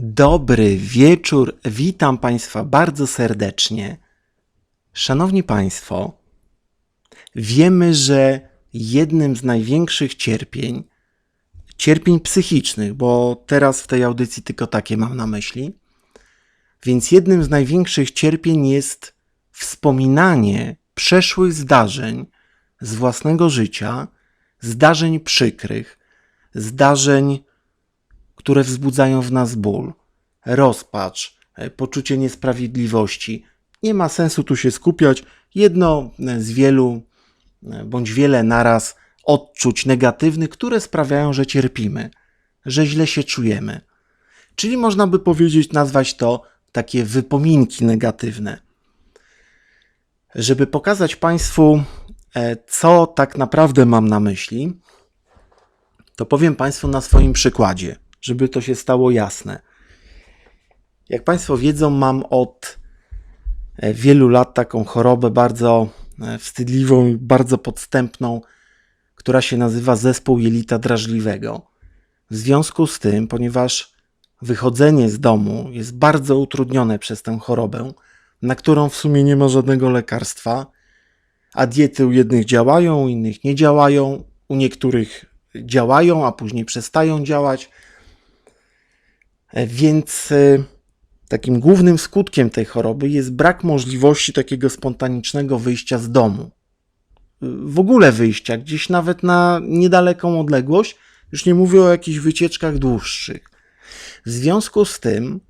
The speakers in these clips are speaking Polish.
Dobry wieczór, witam Państwa bardzo serdecznie. Szanowni Państwo, wiemy, że jednym z największych cierpień, cierpień psychicznych, bo teraz w tej audycji tylko takie mam na myśli, więc jednym z największych cierpień jest wspominanie przeszłych zdarzeń z własnego życia, zdarzeń przykrych, zdarzeń, które wzbudzają w nas ból, rozpacz, e, poczucie niesprawiedliwości. Nie ma sensu tu się skupiać. Jedno z wielu, e, bądź wiele naraz odczuć negatywnych, które sprawiają, że cierpimy, że źle się czujemy. Czyli można by powiedzieć, nazwać to takie wypominki negatywne. Żeby pokazać Państwu, e, co tak naprawdę mam na myśli, to powiem Państwu na swoim przykładzie, żeby to się stało jasne. Jak Państwo wiedzą, mam od e, wielu lat taką chorobę bardzo e, wstydliwą i bardzo podstępną, która się nazywa zespół jelita drażliwego. W związku z tym, ponieważ wychodzenie z domu jest bardzo utrudnione przez tę chorobę, na którą w sumie nie ma żadnego lekarstwa, a diety u jednych działają, u innych nie działają, u niektórych działają, a później przestają działać. E, Więc e, takim głównym skutkiem tej choroby jest brak możliwości takiego spontanicznego wyjścia z domu. W ogóle wyjścia, gdzieś nawet na niedaleką odległość, już nie mówię o jakichś wycieczkach dłuższych. W związku z tym,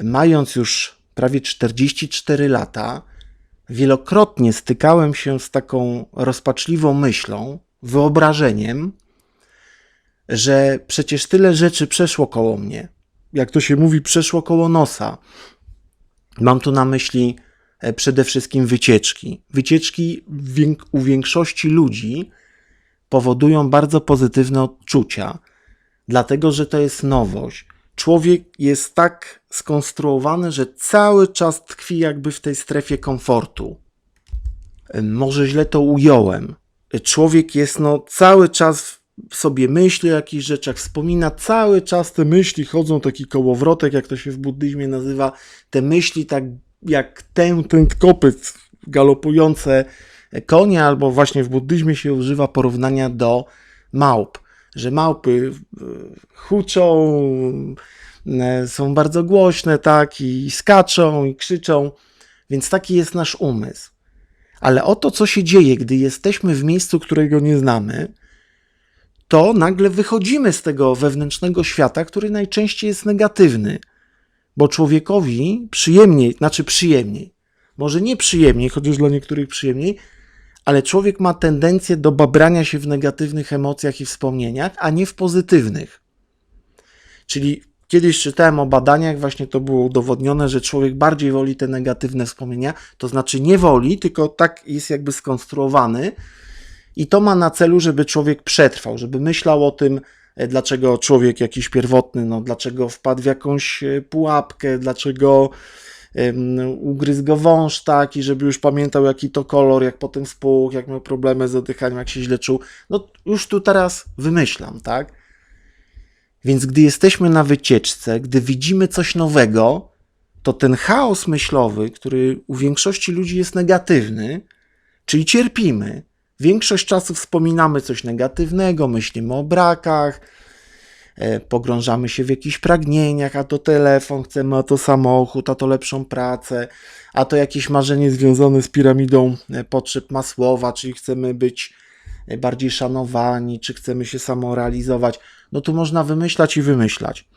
mając już prawie 44 lata, wielokrotnie stykałem się z taką rozpaczliwą myślą, wyobrażeniem, że przecież tyle rzeczy przeszło koło mnie. Jak to się mówi, przeszło koło nosa. Mam tu na myśli e, przede wszystkim wycieczki. Wycieczki u większości ludzi powodują bardzo pozytywne odczucia, dlatego że to jest nowość. Człowiek jest tak skonstruowany, że cały czas tkwi jakby w tej strefie komfortu. E, Może źle to ująłem. E, Człowiek jest no cały czas sobie myśli o jakichś rzeczach, wspomina cały czas te myśli, chodzą taki kołowrotek, jak to się w buddyzmie nazywa, te myśli tak jak ten, ten kopyt galopujące konie, albo właśnie w buddyzmie się używa porównania do małp, że małpy e, huczą, e, są bardzo głośne, tak, i skaczą, i krzyczą, więc taki jest nasz umysł. Ale oto, co się dzieje, gdy jesteśmy w miejscu, którego nie znamy, to nagle wychodzimy z tego wewnętrznego świata, który najczęściej jest negatywny, bo człowiekowi przyjemniej, znaczy przyjemniej, może nie przyjemniej, chociaż dla niektórych przyjemniej, ale człowiek ma tendencję do babrania się w negatywnych emocjach i wspomnieniach, a nie w pozytywnych. Czyli kiedyś czytałem o badaniach, właśnie to było udowodnione, że człowiek bardziej woli te negatywne wspomnienia, to znaczy nie woli, tylko tak jest jakby skonstruowany, i to ma na celu, żeby człowiek przetrwał, żeby myślał o tym, e, dlaczego człowiek jakiś pierwotny, no, dlaczego wpadł w jakąś e, pułapkę, dlaczego ugryzł go wąż taki, żeby już pamiętał jaki to kolor, jak potem spuchł, jak miał problemy z oddychaniem, jak się źle czuł. No już tu teraz wymyślam, tak? Więc gdy jesteśmy na wycieczce, gdy widzimy coś nowego, to ten chaos myślowy, który u większości ludzi jest negatywny, czyli cierpimy, Większość czasu wspominamy coś negatywnego, myślimy o brakach, e, pogrążamy się w jakichś pragnieniach, a to telefon chcemy, a to samochód, a to lepszą pracę, a to jakieś marzenie związane z piramidą e, potrzeb Masłowa, czyli chcemy być e, bardziej szanowani, czy chcemy się samorealizować. No tu można wymyślać i wymyślać.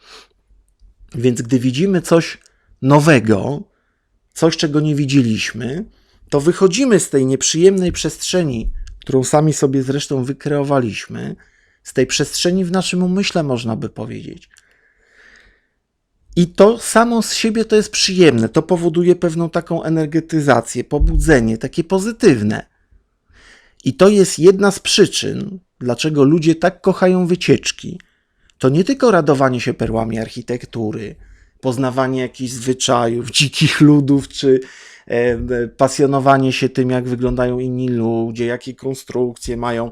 Więc gdy widzimy coś nowego, coś, czego nie widzieliśmy, to wychodzimy z tej nieprzyjemnej przestrzeni, którą sami sobie zresztą wykreowaliśmy, z tej przestrzeni w naszym umyśle, można by powiedzieć. I to samo z siebie to jest przyjemne, to powoduje pewną taką energetyzację, pobudzenie, takie pozytywne. I to jest jedna z przyczyn, dlaczego ludzie tak kochają wycieczki. To nie tylko radowanie się perłami architektury, poznawanie jakichś zwyczajów, dzikich ludów, czy pasjonowanie się tym, jak wyglądają inni ludzie, jakie konstrukcje mają,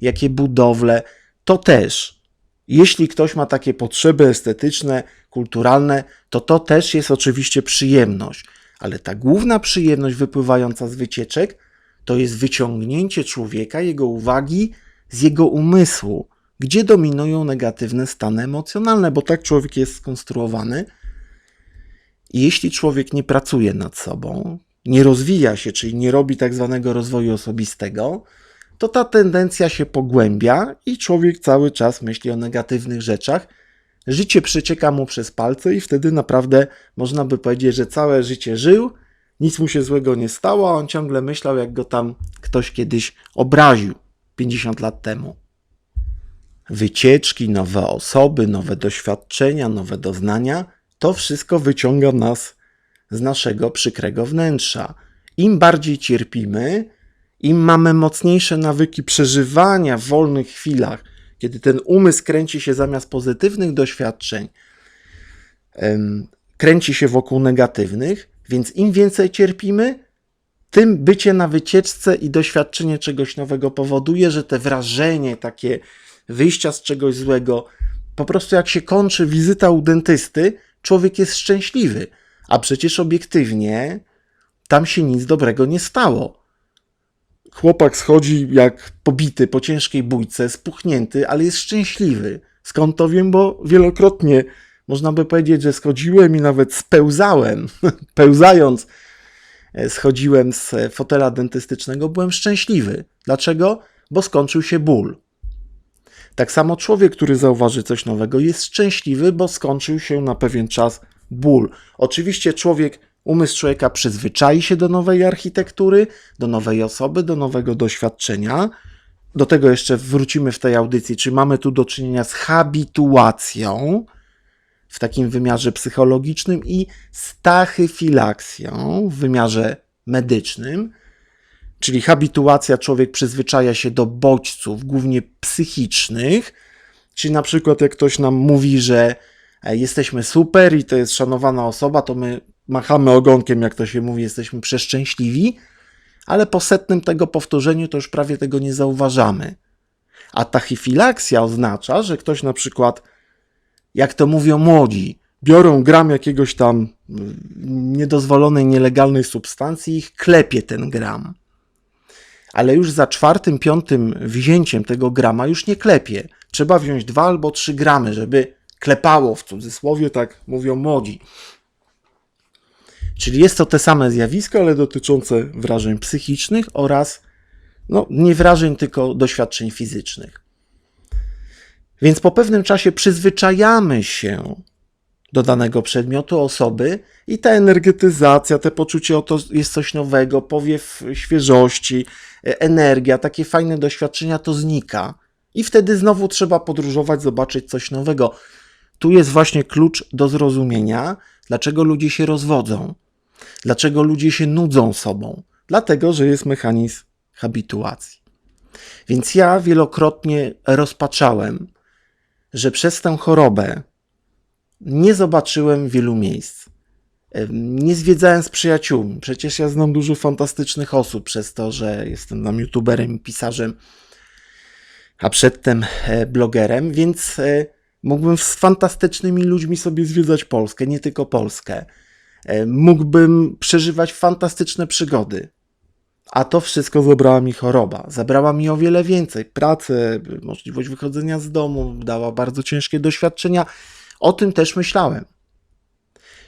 jakie budowle. To też. Jeśli ktoś ma takie potrzeby estetyczne, kulturalne, to to też jest oczywiście przyjemność, ale ta główna przyjemność wypływająca z wycieczek to jest wyciągnięcie człowieka, jego uwagi z jego umysłu, gdzie dominują negatywne stany emocjonalne, bo tak człowiek jest skonstruowany. Jeśli człowiek nie pracuje nad sobą, nie rozwija się, czyli nie robi tak zwanego rozwoju osobistego, to ta tendencja się pogłębia i człowiek cały czas myśli o negatywnych rzeczach. Życie przecieka mu przez palce i wtedy naprawdę można by powiedzieć, że całe życie żył, nic mu się złego nie stało, a on ciągle myślał, jak go tam ktoś kiedyś obraził 50 lat temu. Wycieczki, nowe osoby, nowe doświadczenia, nowe doznania to wszystko wyciąga nas z naszego przykrego wnętrza. Im bardziej cierpimy, im mamy mocniejsze nawyki przeżywania w wolnych chwilach, kiedy ten umysł kręci się zamiast pozytywnych doświadczeń, kręci się wokół negatywnych, więc im więcej cierpimy, tym bycie na wycieczce i doświadczenie czegoś nowego powoduje, że te wrażenie, takie wyjścia z czegoś złego, po prostu jak się kończy wizyta u dentysty, człowiek jest szczęśliwy, a przecież obiektywnie tam się nic dobrego nie stało. Chłopak schodzi jak pobity po ciężkiej bójce, spuchnięty, ale jest szczęśliwy. Skąd to wiem? Bo wielokrotnie można by powiedzieć, że schodziłem i nawet spełzałem. Pełzając, e, schodziłem z fotela dentystycznego, byłem szczęśliwy. Dlaczego? Bo skończył się ból. Tak samo człowiek, który zauważy coś nowego, jest szczęśliwy, bo skończył się na pewien czas ból. Oczywiście człowiek, umysł człowieka przyzwyczai się do nowej architektury, do nowej osoby, do nowego doświadczenia. Do tego jeszcze wrócimy w tej audycji, czy mamy tu do czynienia z habituacją w takim wymiarze psychologicznym i stachyfilaksją w wymiarze medycznym. Czyli habituacja, człowiek przyzwyczaja się do bodźców, głównie psychicznych. Czyli na przykład, jak ktoś nam mówi, że e, jesteśmy super i to jest szanowana osoba, to my machamy ogonkiem, jak to się mówi, jesteśmy przeszczęśliwi, ale po setnym tego powtórzeniu to już prawie tego nie zauważamy. A tachyfilaksja oznacza, że ktoś na przykład, jak to mówią młodzi, biorą gram jakiegoś tam mm, niedozwolonej, nielegalnej substancji i ich klepie ten gram ale już za czwartym, piątym wzięciem tego grama już nie klepie. Trzeba wziąć dwa albo trzy gramy, żeby klepało w cudzysłowie, tak mówią młodzi. Czyli jest to te same zjawisko, ale dotyczące wrażeń psychicznych oraz no, nie wrażeń, tylko doświadczeń fizycznych. Więc po pewnym czasie przyzwyczajamy się do danego przedmiotu, osoby i ta energetyzacja, te poczucie, oto jest coś nowego, powiew świeżości, e, energia, takie fajne doświadczenia, to znika. I wtedy znowu trzeba podróżować, zobaczyć coś nowego. Tu jest właśnie klucz do zrozumienia, dlaczego ludzie się rozwodzą, dlaczego ludzie się nudzą sobą. Dlatego, że jest mechanizm habituacji. Więc ja wielokrotnie rozpaczałem, że przez tę chorobę, nie zobaczyłem wielu miejsc. Nie zwiedzałem z przyjaciółmi. Przecież ja znam dużo fantastycznych osób przez to, że jestem tam youtuberem i pisarzem, a przedtem e, blogerem, więc e, mógłbym z fantastycznymi ludźmi sobie zwiedzać Polskę, nie tylko Polskę. E, mógłbym przeżywać fantastyczne przygody. A to wszystko zabrała mi choroba. Zabrała mi o wiele więcej. Pracę, możliwość wychodzenia z domu, dała bardzo ciężkie doświadczenia o tym też myślałem.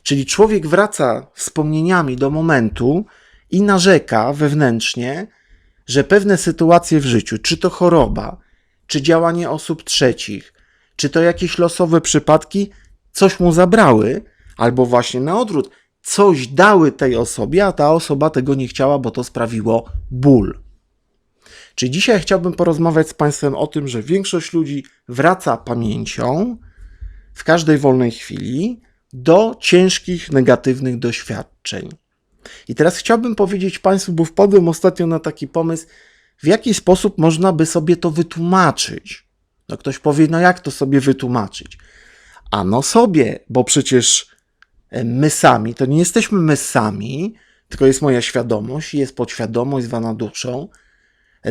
Czyli człowiek wraca wspomnieniami do momentu i narzeka wewnętrznie, że pewne sytuacje w życiu, czy to choroba, czy działanie osób trzecich, czy to jakieś losowe przypadki, coś mu zabrały, albo właśnie na odwrót, coś dały tej osobie, a ta osoba tego nie chciała, bo to sprawiło ból. Czy dzisiaj chciałbym porozmawiać z Państwem o tym, że większość ludzi wraca pamięcią w każdej wolnej chwili do ciężkich, negatywnych doświadczeń. I teraz chciałbym powiedzieć Państwu, bo wpadłem ostatnio na taki pomysł, w jaki sposób można by sobie to wytłumaczyć. No ktoś powie, no jak to sobie wytłumaczyć? Ano sobie, bo przecież e, my sami, to nie jesteśmy my sami, tylko jest moja świadomość, jest podświadomość zwana duszą.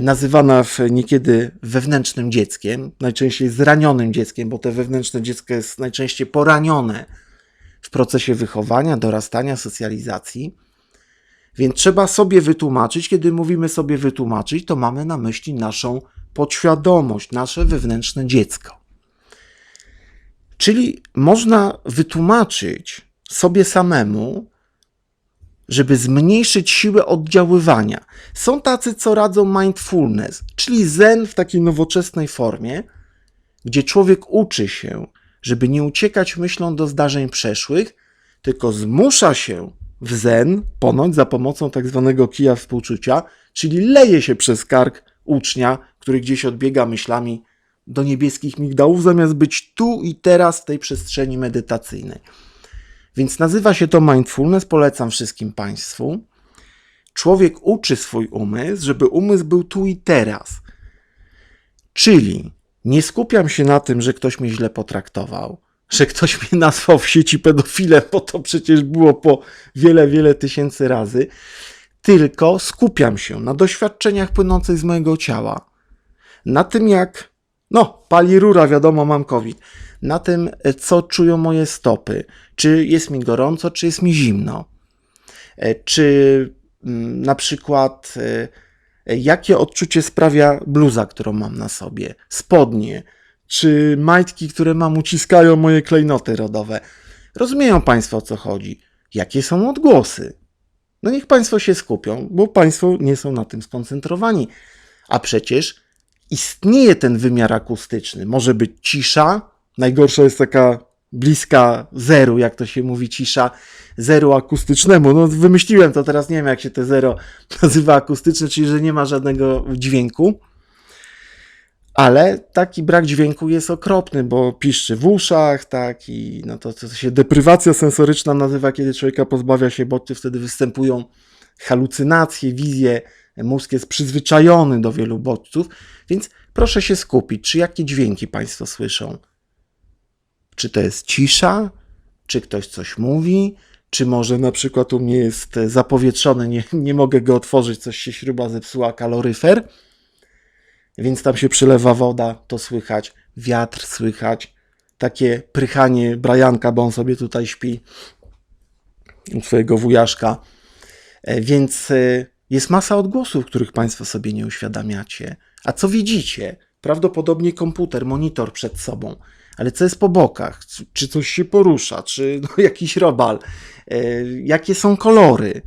Nazywana w, niekiedy wewnętrznym dzieckiem, najczęściej zranionym dzieckiem, bo te wewnętrzne dziecko jest najczęściej poranione w procesie wychowania, dorastania, socjalizacji. Więc trzeba sobie wytłumaczyć, kiedy mówimy sobie wytłumaczyć, to mamy na myśli naszą podświadomość, nasze wewnętrzne dziecko. Czyli można wytłumaczyć sobie samemu, żeby zmniejszyć siłę oddziaływania. Są tacy, co radzą mindfulness, czyli zen w takiej nowoczesnej formie, gdzie człowiek uczy się, żeby nie uciekać myślą do zdarzeń przeszłych, tylko zmusza się w zen, ponoć za pomocą tak zwanego kija współczucia, czyli leje się przez kark ucznia, który gdzieś odbiega myślami do niebieskich migdałów, zamiast być tu i teraz w tej przestrzeni medytacyjnej. Więc nazywa się to mindfulness, polecam wszystkim Państwu. Człowiek uczy swój umysł, żeby umysł był tu i teraz. Czyli nie skupiam się na tym, że ktoś mnie źle potraktował, że ktoś mnie nazwał w sieci pedofilem, bo to przecież było po wiele, wiele tysięcy razy, tylko skupiam się na doświadczeniach płynących z mojego ciała, na tym jak, no, pali rura, wiadomo, mam COVID, na tym, co czują moje stopy, czy jest mi gorąco, czy jest mi zimno, E, czy mm, na przykład e, jakie odczucie sprawia bluza, którą mam na sobie, spodnie, czy majtki, które mam uciskają moje klejnoty rodowe. Rozumieją Państwo o co chodzi? Jakie są odgłosy? No niech Państwo się skupią, bo Państwo nie są na tym skoncentrowani. A przecież istnieje ten wymiar akustyczny. Może być cisza, najgorsza jest taka bliska zeru, jak to się mówi, cisza zeru akustycznemu. No wymyśliłem to teraz, nie wiem jak się te zero nazywa akustyczne, czyli że nie ma żadnego dźwięku. Ale taki brak dźwięku jest okropny, bo piszczy w uszach, tak, i no to, co się deprywacja sensoryczna nazywa, kiedy człowieka pozbawia się bodźców, wtedy występują halucynacje, wizje, mózg jest przyzwyczajony do wielu bodźców, więc proszę się skupić, czy jakie dźwięki Państwo słyszą. Czy to jest cisza, czy ktoś coś mówi, czy może na przykład u mnie jest zapowietrzony, nie, nie mogę go otworzyć, coś się śruba zepsuła, kaloryfer, więc tam się przylewa woda, to słychać, wiatr słychać, takie prychanie Brajanka, bo on sobie tutaj śpi u swojego wujaszka. E, Więc e, jest masa odgłosów, których Państwo sobie nie uświadamiacie. A co widzicie? Prawdopodobnie komputer, monitor przed sobą. Ale co jest po bokach? Czy- coś się porusza? Czy no, jakiś robal? E, Jakie są kolory?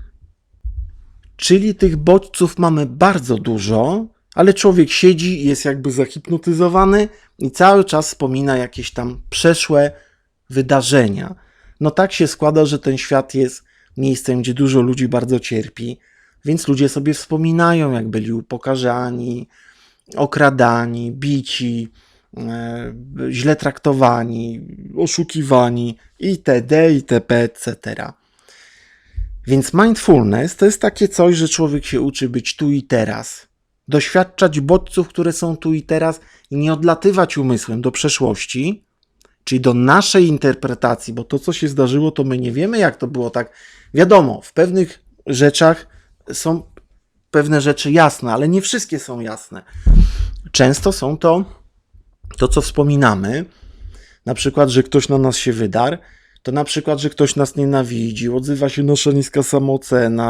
Czyli tych bodźców mamy bardzo dużo, ale człowiek siedzi i jest jakby zahipnotyzowany i cały czas wspomina jakieś tam przeszłe wydarzenia. No tak się składa, że ten świat jest miejscem, gdzie dużo ludzi bardzo cierpi, więc ludzie sobie wspominają, jak byli upokarzani, okradani, bici, źle traktowani, oszukiwani itd., itp., etc. Więc mindfulness to jest takie coś, że człowiek się uczy być tu i teraz, doświadczać bodźców, które są tu i teraz i nie odlatywać umysłem do przeszłości, czyli do naszej interpretacji, bo to, co się zdarzyło, to my nie wiemy, jak to było tak. Wiadomo, w pewnych rzeczach są pewne rzeczy jasne, ale nie wszystkie są jasne. Często są to to, co wspominamy, na przykład, że ktoś na nas się wydarł, to na przykład, że ktoś nas nienawidzi, odzywa się nasza niska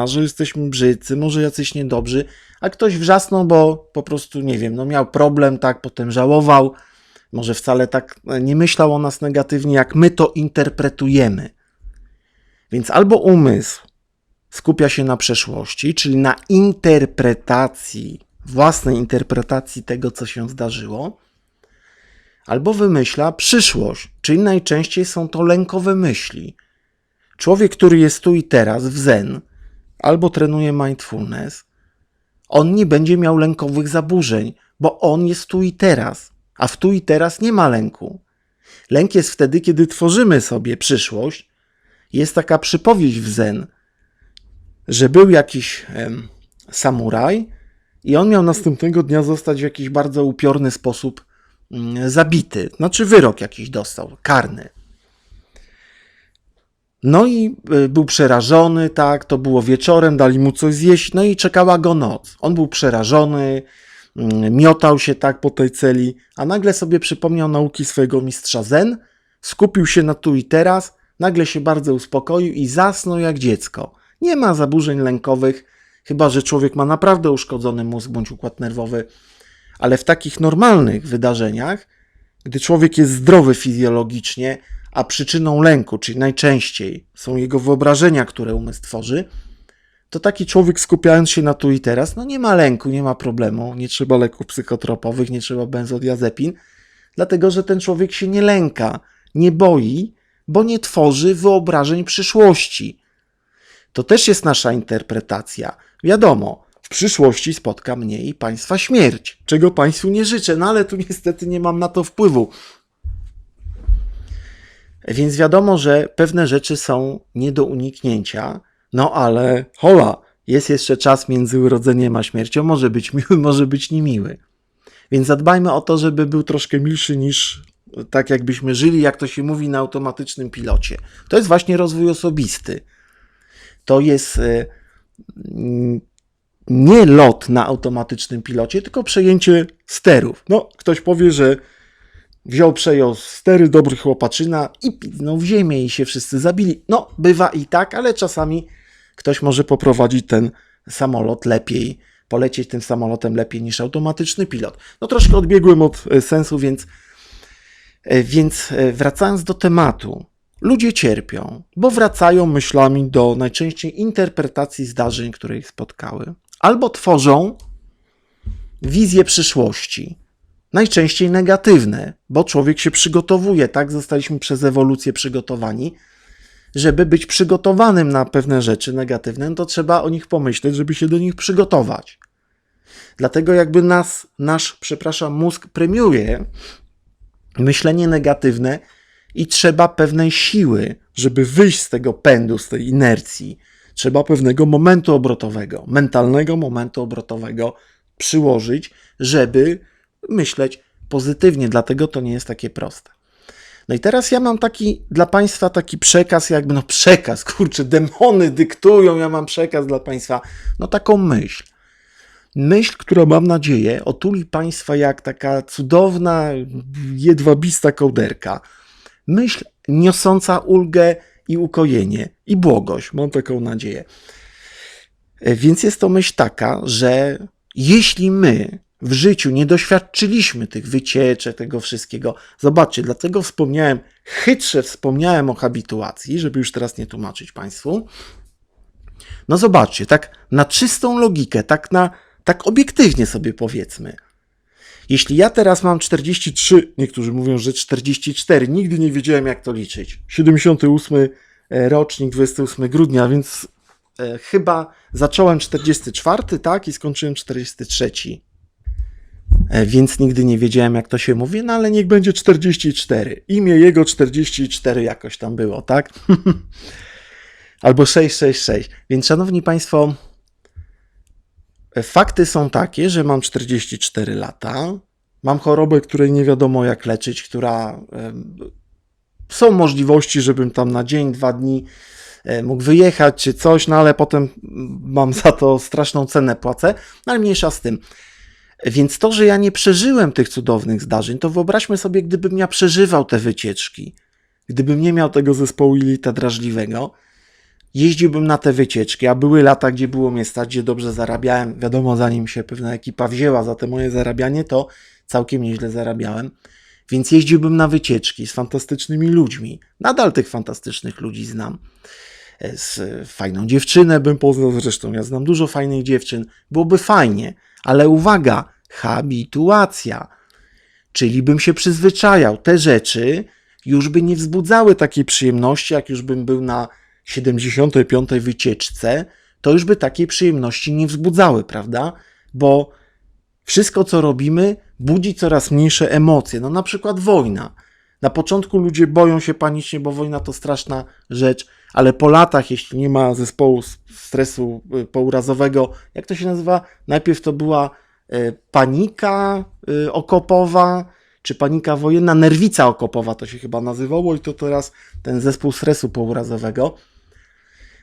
że jesteśmy brzydcy, może jacyś niedobrzy, a ktoś wrzasnął, bo po prostu, nie wiem, no miał problem, tak, potem żałował, może wcale tak nie myślał o nas negatywnie, jak my to interpretujemy. Więc albo umysł skupia się na przeszłości, czyli na interpretacji, własnej interpretacji tego, co się zdarzyło, albo wymyśla przyszłość, czyli najczęściej są to lękowe myśli. Człowiek, który jest tu i teraz w zen, albo trenuje mindfulness, on nie będzie miał lękowych zaburzeń, bo on jest tu i teraz, a w tu i teraz nie ma lęku. Lęk jest wtedy, kiedy tworzymy sobie przyszłość. Jest taka przypowieść w zen, że był jakiś em, samuraj i on miał następnego dnia zostać w jakiś bardzo upiorny sposób zabity. Znaczy wyrok jakiś dostał, karny. No i y, był przerażony, tak, to było wieczorem, dali mu coś zjeść, no i czekała go noc. On był przerażony, mm, miotał się tak po tej celi, a nagle sobie przypomniał nauki swojego mistrza Zen, skupił się na tu i teraz, nagle się bardzo uspokoił i zasnął jak dziecko. Nie ma zaburzeń lękowych, chyba że człowiek ma naprawdę uszkodzony mózg bądź układ nerwowy, ale w takich normalnych wydarzeniach, gdy człowiek jest zdrowy fizjologicznie, a przyczyną lęku, czyli najczęściej są jego wyobrażenia, które umysł tworzy, to taki człowiek skupiając się na tu i teraz, no nie ma lęku, nie ma problemu, nie trzeba leków psychotropowych, nie trzeba benzodiazepin, dlatego że ten człowiek się nie lęka, nie boi, bo nie tworzy wyobrażeń przyszłości. To też jest nasza interpretacja. Wiadomo, w przyszłości spotka mnie i Państwa śmierć, czego Państwu nie życzę, no ale tu niestety nie mam na to wpływu. Więc wiadomo, że pewne rzeczy są nie do uniknięcia, no ale hola, jest jeszcze czas między urodzeniem a śmiercią, może być miły, może być niemiły. Więc zadbajmy o to, żeby był troszkę milszy niż tak jakbyśmy żyli, jak to się mówi, na automatycznym pilocie. To jest właśnie rozwój osobisty. To jest e, mm, nie lot na automatycznym pilocie, tylko przejęcie sterów. No, ktoś powie, że wziął, przejął stery dobry chłopaczyna i piznął w ziemię i się wszyscy zabili. No, bywa i tak, ale czasami ktoś może poprowadzić ten samolot lepiej, polecieć tym samolotem lepiej niż automatyczny pilot. No troszkę odbiegłem od e, sensu, więc, e, więc e, wracając do tematu. Ludzie cierpią, bo wracają myślami do najczęściej interpretacji zdarzeń, które ich spotkały, albo tworzą wizję przyszłości, najczęściej negatywne, bo człowiek się przygotowuje, tak zostaliśmy przez ewolucję przygotowani, żeby być przygotowanym na pewne rzeczy negatywne, to trzeba o nich pomyśleć, żeby się do nich przygotować. Dlatego jakby nas, nasz, przepraszam, mózg premiuje myślenie negatywne i trzeba pewnej siły, żeby wyjść z tego pędu, z tej inercji. Trzeba pewnego momentu obrotowego, mentalnego momentu obrotowego przyłożyć, żeby myśleć pozytywnie. Dlatego to nie jest takie proste. No i teraz ja mam taki dla Państwa taki przekaz, jakby no przekaz, kurczę, demony dyktują, ja mam przekaz dla Państwa, no taką myśl. Myśl, która mam nadzieję otuli Państwa jak taka cudowna, jedwabista kołderka. Myśl niosąca ulgę i ukojenie i błogość, mam taką nadzieję. Więc jest to myśl taka, że jeśli my w życiu nie doświadczyliśmy tych wycieczek, tego wszystkiego. Zobaczcie, dlatego wspomniałem, chytrze wspomniałem o habituacji, żeby już teraz nie tłumaczyć Państwu. No zobaczcie, tak na czystą logikę, tak na, tak obiektywnie sobie powiedzmy. Jeśli ja teraz mam 43, niektórzy mówią, że 44, nigdy nie wiedziałem jak to liczyć. 78 e, rocznik, 28 grudnia, więc e, chyba zacząłem 44, tak, i skończyłem 43. E, więc nigdy nie wiedziałem, jak to się mówi, no ale niech będzie 44. Imię jego 44 jakoś tam było, tak? Albo 666. Więc, szanowni Państwo, fakty są takie, że mam 44 lata. Mam chorobę, której nie wiadomo jak leczyć, która. Są możliwości, żebym tam na dzień, dwa dni e, mógł wyjechać czy coś, no ale potem mam za to straszną cenę płacę, no ale mniejsza z tym. Więc to, że ja nie przeżyłem tych cudownych zdarzeń, to wyobraźmy sobie, gdybym ja przeżywał te wycieczki, gdybym nie miał tego zespołu jelita drażliwego, jeździłbym na te wycieczki, a były lata, gdzie było mnie stać, gdzie dobrze zarabiałem. Wiadomo, zanim się pewna ekipa wzięła za te moje zarabianie, to całkiem nieźle zarabiałem. Więc jeździłbym na wycieczki z fantastycznymi ludźmi. Nadal tych fantastycznych ludzi znam. E, z fajną dziewczynę bym poznał, zresztą ja znam dużo fajnych dziewczyn. Byłoby fajnie, ale uwaga, habituacja. Czyli bym się przyzwyczajał. Te rzeczy już by nie wzbudzały takiej przyjemności, jak już bym był na 75. wycieczce, to już by takiej przyjemności nie wzbudzały, prawda? Bo wszystko, co robimy, budzi coraz mniejsze emocje. No na przykład wojna. Na początku ludzie boją się panicznie, bo wojna to straszna rzecz, ale po latach, jeśli nie ma zespołu stresu y, pourazowego, jak to się nazywa? Najpierw to była y, panika y, okopowa, czy panika wojenna, nerwica okopowa to się chyba nazywało, i to teraz ten zespół stresu pourazowego.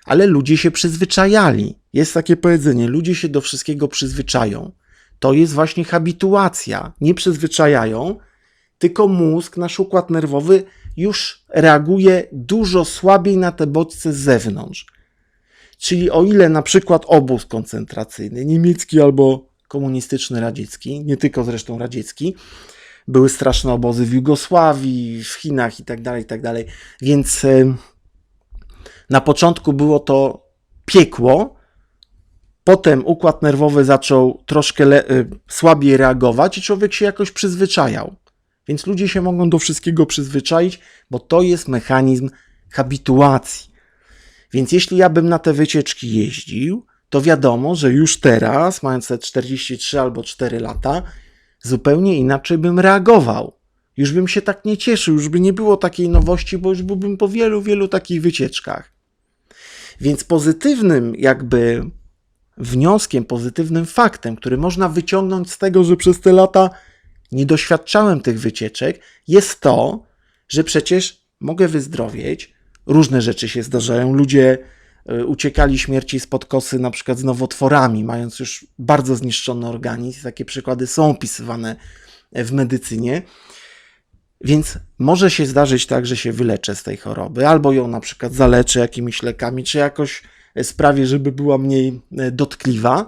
Ale ludzie się przyzwyczajali. Jest takie powiedzenie: ludzie się do wszystkiego przyzwyczają. to jest właśnie habituacja. Nie przyzwyczajają, tylko mózg, nasz układ nerwowy już reaguje dużo słabiej na te bodźce z zewnątrz. Czyli o ile na przykład obóz koncentracyjny, niemiecki albo komunistyczny radziecki, nie tylko zresztą radziecki, były straszne obozy w Jugosławii, w Chinach i tak dalej, i tak. Więc na początku było to piekło, potem układ nerwowy zaczął troszkę e, słabiej reagować i człowiek się jakoś przyzwyczajał. Więc ludzie się mogą do wszystkiego przyzwyczaić, bo to jest mechanizm habituacji. Więc jeśli ja bym na te wycieczki jeździł, to wiadomo, że już teraz, mając te 43 albo 4 lata, zupełnie inaczej bym reagował. Już bym się tak nie cieszył, już by nie było takiej nowości, bo już byłbym po wielu, wielu takich wycieczkach. Więc pozytywnym jakby wnioskiem, pozytywnym faktem, który można wyciągnąć z tego, że przez te lata nie doświadczałem tych wycieczek, jest to, że przecież mogę wyzdrowieć, różne rzeczy się zdarzają. Ludzie y, uciekali śmierci spod kosy na przykład z nowotworami, mając już bardzo zniszczony organizm. Takie przykłady są opisywane w medycynie. Więc może się zdarzyć tak, że się wyleczę z tej choroby, albo ją na przykład zaleczę jakimiś lekami, czy jakoś sprawię, żeby była mniej e, dotkliwa.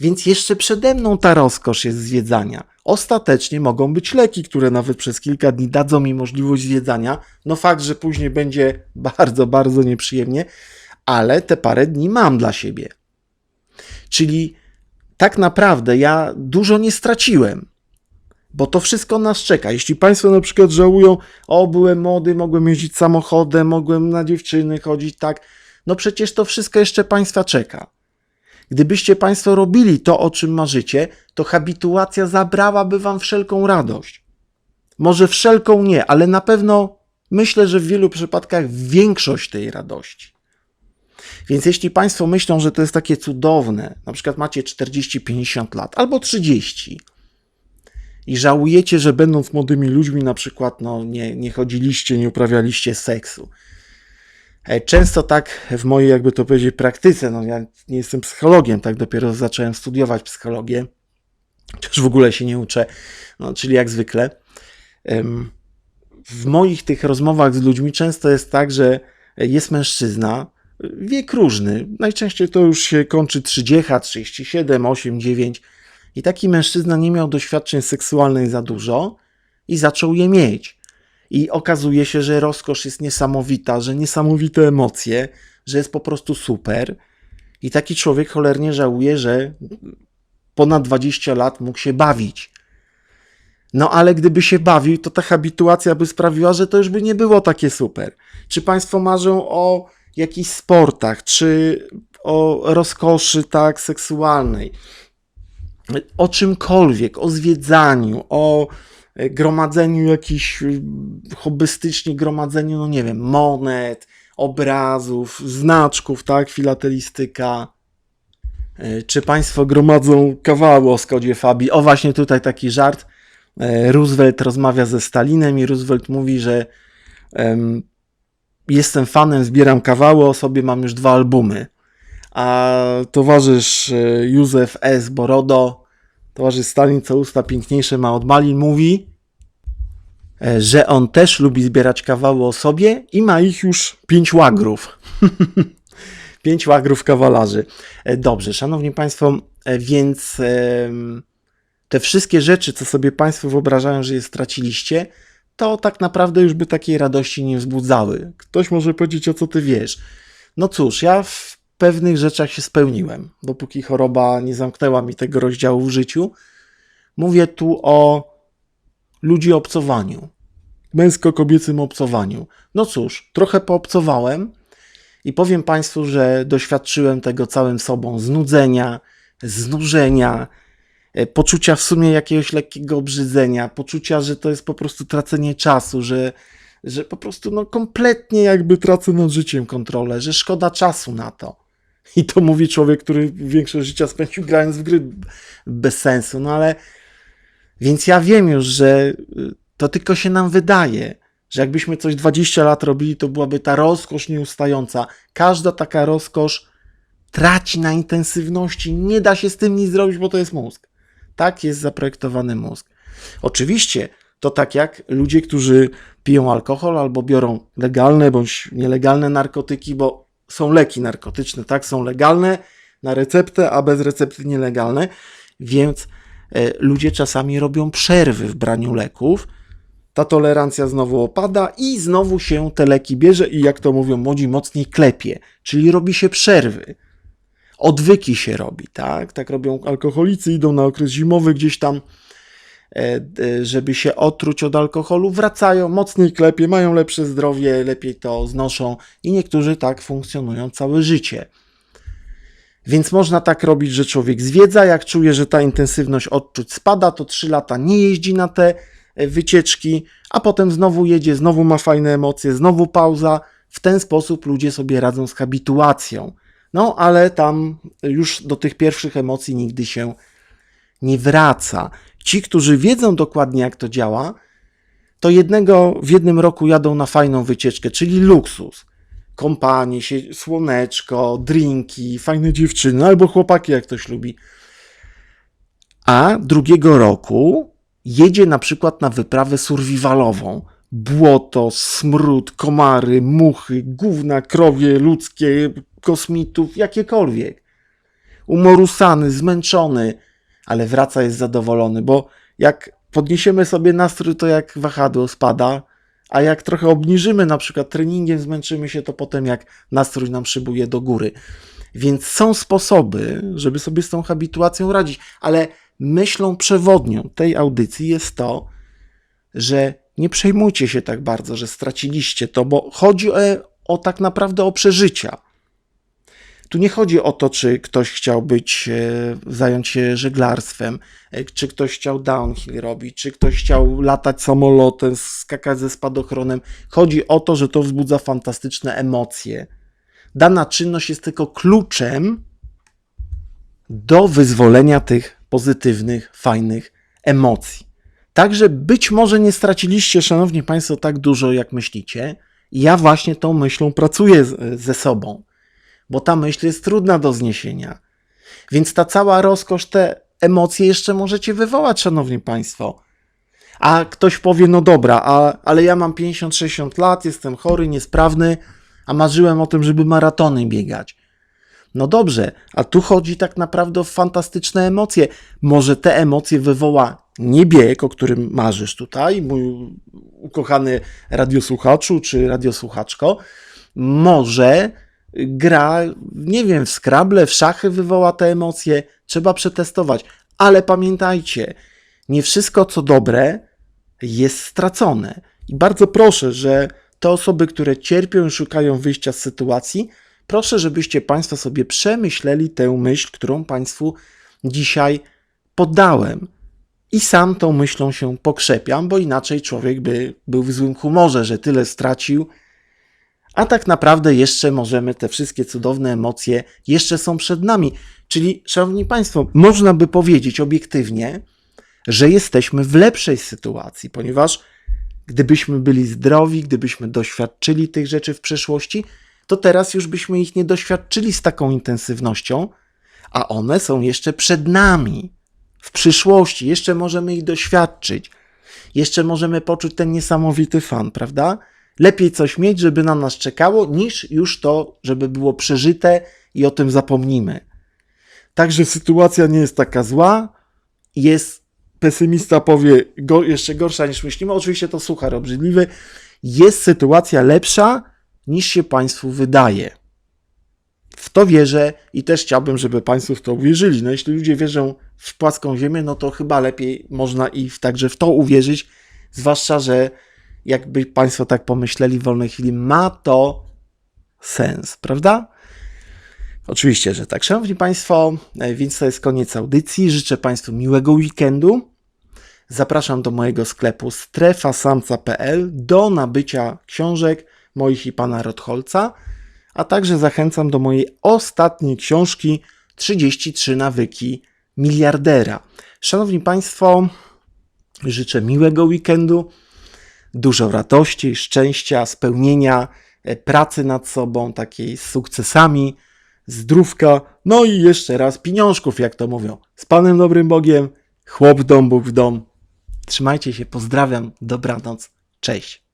Więc jeszcze przede mną ta rozkosz jest zwiedzania. Ostatecznie mogą być leki, które nawet przez kilka dni dadzą mi możliwość zwiedzania. No fakt, że później będzie bardzo, bardzo nieprzyjemnie, ale te parę dni mam dla siebie. Czyli tak naprawdę ja dużo nie straciłem, bo to wszystko nas czeka. Jeśli Państwo na przykład żałują, o byłem młody, mogłem jeździć samochodem, mogłem na dziewczyny chodzić, tak, no przecież to wszystko jeszcze Państwa czeka. Gdybyście Państwo robili to, o czym marzycie, to habituacja zabrałaby Wam wszelką radość. Może wszelką nie, ale na pewno myślę, że w wielu przypadkach większość tej radości. Więc jeśli Państwo myślą, że to jest takie cudowne, na przykład macie 40-50 lat albo 30 i żałujecie, że będąc młodymi ludźmi, na przykład no, nie, nie chodziliście, nie uprawialiście seksu, E, Często tak w mojej, jakby to powiedzieć, praktyce, no ja nie jestem psychologiem, tak dopiero zacząłem studiować psychologię, chociaż w ogóle się nie uczę, no, czyli jak zwykle. W moich tych rozmowach z ludźmi często jest tak, że jest mężczyzna, wiek różny, najczęściej to już się kończy 30, 37, 8, 9 i taki mężczyzna nie miał doświadczeń seksualnych za dużo i zaczął je mieć. I okazuje się, że rozkosz jest niesamowita, że niesamowite emocje, że jest po prostu super. I taki człowiek cholernie żałuje, że ponad 20 lat mógł się bawić. No ale gdyby się bawił, to ta habituacja by sprawiła, że to już by nie było takie super. Czy Państwo marzą o jakichś sportach, czy o rozkoszy tak seksualnej, o czymkolwiek, o zwiedzaniu, o e, gromadzeniu jakichś y, hobbystycznie gromadzeniu, no nie wiem, monet, obrazów, znaczków, tak, filatelistyka. E, Czy Państwo gromadzą kawały o Skodzie Fabii? O, właśnie tutaj taki żart. E, Roosevelt rozmawia ze Stalinem i Roosevelt mówi, że em, jestem fanem, zbieram kawały, o sobie mam już dwa albumy. A towarzysz e, Józef S. Borodo, towarzysz Stalin, co usta piękniejsze ma od malin, mówi, e, że on też lubi zbierać kawały o sobie i ma ich już pięć łagrów. pięć łagrów kawalarzy. E, Dobrze, szanowni państwo, e, więc te wszystkie rzeczy, co sobie państwo wyobrażają, że je straciliście, to tak naprawdę już by takiej radości nie wzbudzały. Ktoś może powiedzieć, o co ty wiesz. No cóż, ja w pewnych rzeczach się spełniłem, dopóki choroba nie zamknęła mi tego rozdziału w życiu. Mówię tu o ludzi obcowaniu, męsko-kobiecym obcowaniu. No cóż, trochę poobcowałem i powiem Państwu, że doświadczyłem tego całym sobą znudzenia, znużenia, e, poczucia w sumie jakiegoś lekkiego obrzydzenia, poczucia, że to jest po prostu tracenie czasu, że, że po prostu no, kompletnie jakby tracę nad życiem kontrolę, że szkoda czasu na to. I to mówi człowiek, który większość życia spędził grając w gry bez sensu. No ale więc ja wiem już, że y, to tylko się nam wydaje, że jakbyśmy coś 20 lat robili, to byłaby ta rozkosz nieustająca. Każda taka rozkosz traci na intensywności. Nie da się z tym nic zrobić, bo to jest mózg. Tak jest zaprojektowany mózg. Oczywiście to tak jak ludzie, którzy piją alkohol albo biorą legalne bądź nielegalne narkotyki, bo są leki narkotyczne, tak? Są legalne na receptę, a bez recepty nielegalne, więc e, ludzie czasami robią przerwy w braniu leków. Ta tolerancja znowu opada i znowu się te leki bierze i jak to mówią młodzi, mocniej klepie, czyli robi się przerwy. Odwyki się robi, tak? Tak robią alkoholicy, idą na okres zimowy gdzieś tam, żeby się otruć od alkoholu, wracają, mocniej klepie, mają lepsze zdrowie, lepiej to znoszą i niektórzy tak funkcjonują całe życie. Więc można tak robić, że człowiek zwiedza, jak czuje, że ta intensywność odczuć spada, to 3 lata nie jeździ na te e, wycieczki, a potem znowu jedzie, znowu ma fajne emocje, znowu pauza. W ten sposób ludzie sobie radzą z habituacją. No, ale tam już do tych pierwszych emocji nigdy się nie wraca. Ci, którzy wiedzą dokładnie, jak to działa, to jednego w jednym roku jadą na fajną wycieczkę, czyli luksus. Kompanie, słoneczko, drinki, fajne dziewczyny, albo chłopaki, jak ktoś lubi. A drugiego roku jedzie na przykład na wyprawę survivalową. Błoto, smród, komary, muchy, gówna, krowie, ludzkie, kosmitów, jakiekolwiek. Umorusany, zmęczony, ale wraca jest zadowolony, bo jak podniesiemy sobie nastrój, to jak wahadło spada, a jak trochę obniżymy, na przykład treningiem, zmęczymy się, to potem jak nastrój nam szybuje do góry. Więc są sposoby, żeby sobie z tą habituacją radzić, ale myślą przewodnią tej audycji jest to, że nie przejmujcie się tak bardzo, że straciliście to, bo chodzi o, o tak naprawdę o przeżycia. Tu nie chodzi o to, czy ktoś chciał być, e, zająć się żeglarstwem, e, czy ktoś chciał downhill robić, czy ktoś chciał latać samolotem, skakać ze spadochronem. Chodzi o to, że to wzbudza fantastyczne emocje. Dana czynność jest tylko kluczem do wyzwolenia tych pozytywnych, fajnych emocji. Także być może nie straciliście, szanowni państwo, tak dużo, jak myślicie. Ja właśnie tą myślą pracuję ze sobą bo ta myśl jest trudna do zniesienia. Więc ta cała rozkosz, te emocje jeszcze możecie wywołać, szanowni państwo. A ktoś powie, no dobra, a, ale ja mam 50-60 lat, jestem chory, niesprawny, a marzyłem o tym, żeby maratony biegać. No dobrze, a tu chodzi tak naprawdę o fantastyczne emocje. Może te emocje wywoła nie bieg, o którym marzysz tutaj, mój ukochany radiosłuchaczu czy radiosłuchaczko. Może gra, nie wiem, w skrable, w szachy wywoła te emocje, trzeba przetestować. Ale pamiętajcie, nie wszystko co dobre jest stracone. I bardzo proszę, że te osoby, które cierpią i szukają wyjścia z sytuacji, proszę, żebyście Państwo sobie przemyśleli tę myśl, którą Państwu dzisiaj podałem. I sam tą myślą się pokrzepiam, bo inaczej człowiek by był w złym humorze, że tyle stracił, a tak naprawdę jeszcze możemy, te wszystkie cudowne emocje jeszcze są przed nami. Czyli, Szanowni Państwo, można by powiedzieć obiektywnie, że jesteśmy w lepszej sytuacji, ponieważ gdybyśmy byli zdrowi, gdybyśmy doświadczyli tych rzeczy w przeszłości, to teraz już byśmy ich nie doświadczyli z taką intensywnością, a one są jeszcze przed nami. W przyszłości jeszcze możemy ich doświadczyć. Jeszcze możemy poczuć ten niesamowity fan, prawda? Lepiej coś mieć, żeby na nas czekało, niż już to, żeby było przeżyte i o tym zapomnimy. Także sytuacja nie jest taka zła. Jest, pesymista powie, go, jeszcze gorsza niż myślimy. Oczywiście to suchar obrzydliwy. Jest sytuacja lepsza niż się Państwu wydaje. W to wierzę i też chciałbym, żeby Państwo w to uwierzyli. No jeśli ludzie wierzą w płaską ziemię, no to chyba lepiej można i w, także w to uwierzyć, zwłaszcza, że jakby Państwo tak pomyśleli w wolnej chwili, ma to sens, prawda? Oczywiście, że tak. Szanowni Państwo, e, więc to jest koniec audycji. Życzę Państwu miłego weekendu. Zapraszam do mojego sklepu strefasamca.pl do nabycia książek moich i pana Rotholca, a także zachęcam do mojej ostatniej książki 33 nawyki miliardera. Szanowni Państwo, życzę miłego weekendu dużo radości, szczęścia, spełnienia, e, pracy nad sobą, takiej z sukcesami, zdrówka, no i jeszcze raz pieniążków, jak to mówią. Z Panem Dobrym Bogiem, Chłop w dom, Bóg w dom. Trzymajcie się, pozdrawiam, dobranoc, cześć.